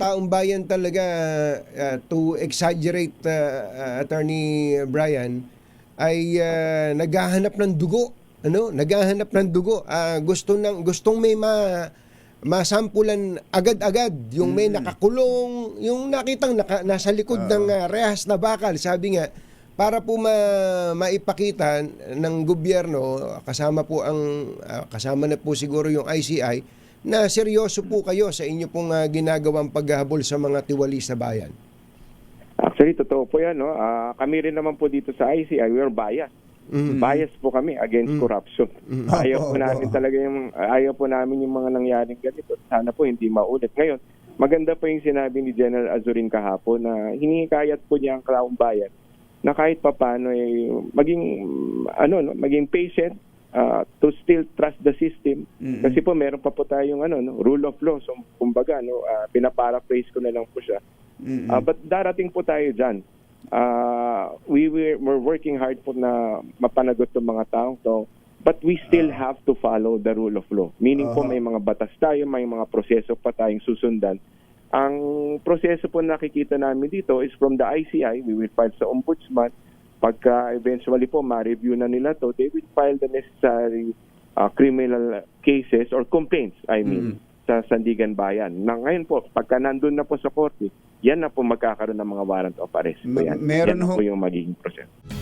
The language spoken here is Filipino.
taong bayan talaga uh, to exaggerate uh, uh, attorney Brian ay uh, naghahanap ng dugo ano? Naghahanap ng dugo. Ah, gusto ng gustong may ma masampulan agad-agad yung may nakakulong yung nakitang naka, nasa likod ng uh, rehas na bakal. Sabi nga para po ma, maipakita ng gobyerno kasama po ang ah, kasama na po siguro yung ICI na seryoso po kayo sa inyo pong ah, ginagawang paghahabol sa mga tiwali sa bayan. Actually, totoo po yan. No? Ah, kami rin naman po dito sa ICI, we are biased. Mm. Biased po kami against corruption. Ayaw po namin talaga yung, ayaw po namin yung mga nangyaring ganito. Sana po hindi maulit. Ngayon, maganda po yung sinabi ni General Azurin kahapon na hinihikayat po niya ang Klaong Bayan na kahit papano ay maging mm, ano no, maging patient ah, to still trust the system Mm-mm. kasi po meron pa po tayong ano no, rule of law so kumbaga no uh, pinaparaphrase ko na lang po siya Mm-mm. Ah, but darating po tayo dyan. Ah, we were, we're working hard po na mapanagot ng mga taong to. But we still have to follow the rule of law. Meaning po Aha. may mga batas tayo, may mga proseso pa tayong susundan. Ang proseso po nakikita namin dito is from the ICI, we will file sa ombudsman. Pagka eventually po ma-review na nila to, they will file the necessary ah, criminal cases or complaints, I mean, sa Sandigan Bayan. Na ngayon po, pagka nandun na po sa korte, yan na po magkakaroon ng mga warrant of arrest. Ma- yan, meron yan ho- po yung magiging proseso.